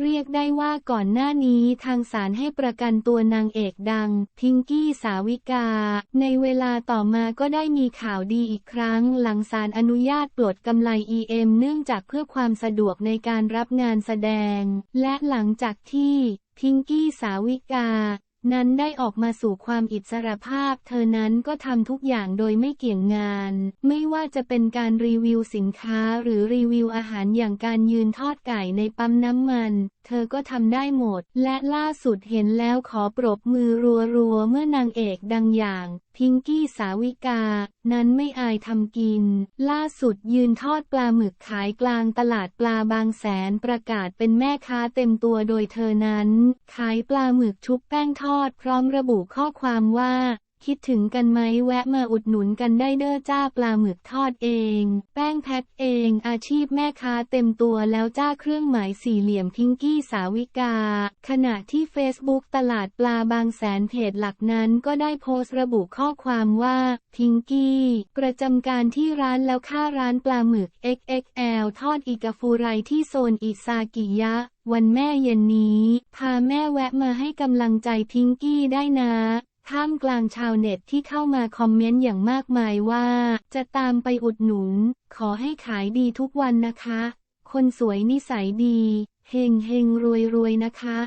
เรียกได้ว่าก่อนหน้านี้ทางศาลให้ประกันตัวนางเอกดัง พิงกี้สาวิกา ในเวลาต่อมาก็ได้มีข่าวดีอีกครั้ง หลังศาลอนุญาตปลดกำไร EM เนื่องจากเพื่อความสะดวกในการรับงานแสดง และหลังจากที่พิงกี้สาวิกา นั้นได้ออกมาสู่ความอิสรภาพ เธอนั้นก็ทำทุกอย่างโดยไม่เกี่ยงงาน ไม่ว่าจะเป็นการรีวิวสินค้าหรือรีวิวอาหารอย่างการยืนทอดไก่ในปั๊มน้ำมัน เธอก็ทำได้หมด และล่าสุดเห็นแล้วขอปรบมือรัวๆเมื่อนางเอกดังอย่าง พิงกี้สาวิกา นั้นไม่อายทำกิน ล่าสุดยืนทอดปลาหมึกขายกลางตลาดปลาบางแสนประกาศเป็นแม่ค้าเต็มตัวโดยเธอนั้น ขายปลาหมึกชุบแป้งทอดพร้อมระบุข้อความว่า คิดถึงกันไหมแวะมาอุดหนุนกันได้เด้อจ้าปลาหมึกทอดเอง แป้งแพ็คเอง อาชีพแม่ค้าเต็มตัวแล้วจ้าเครื่องหมายสี่เหลี่ยมพิงกี้สาวิกา ขณะที่ Facebook ตลาดปลาบางแสนเพจหลักนั้นก็ได้โพสต์ระบุข้อความว่าพิงกี้ประจำการที่ร้านแล้วค่าร้านปลาหมึก XXL ทอดอีกาฟูไรที่โซนอิซากิยะวันแม่เย็นนี้ พาแม่แวะมาให้กำลังใจพิงกี้ได้นะ ท่ามกลางชาวเน็ตที่เข้ามาคอมเมนต์อย่างมากมายว่า จะตามไปอุดหนุน ขอให้ขายดีทุกวันนะคะ คนสวยนิสัยดี เฮงเฮงรวยรวยนะคะ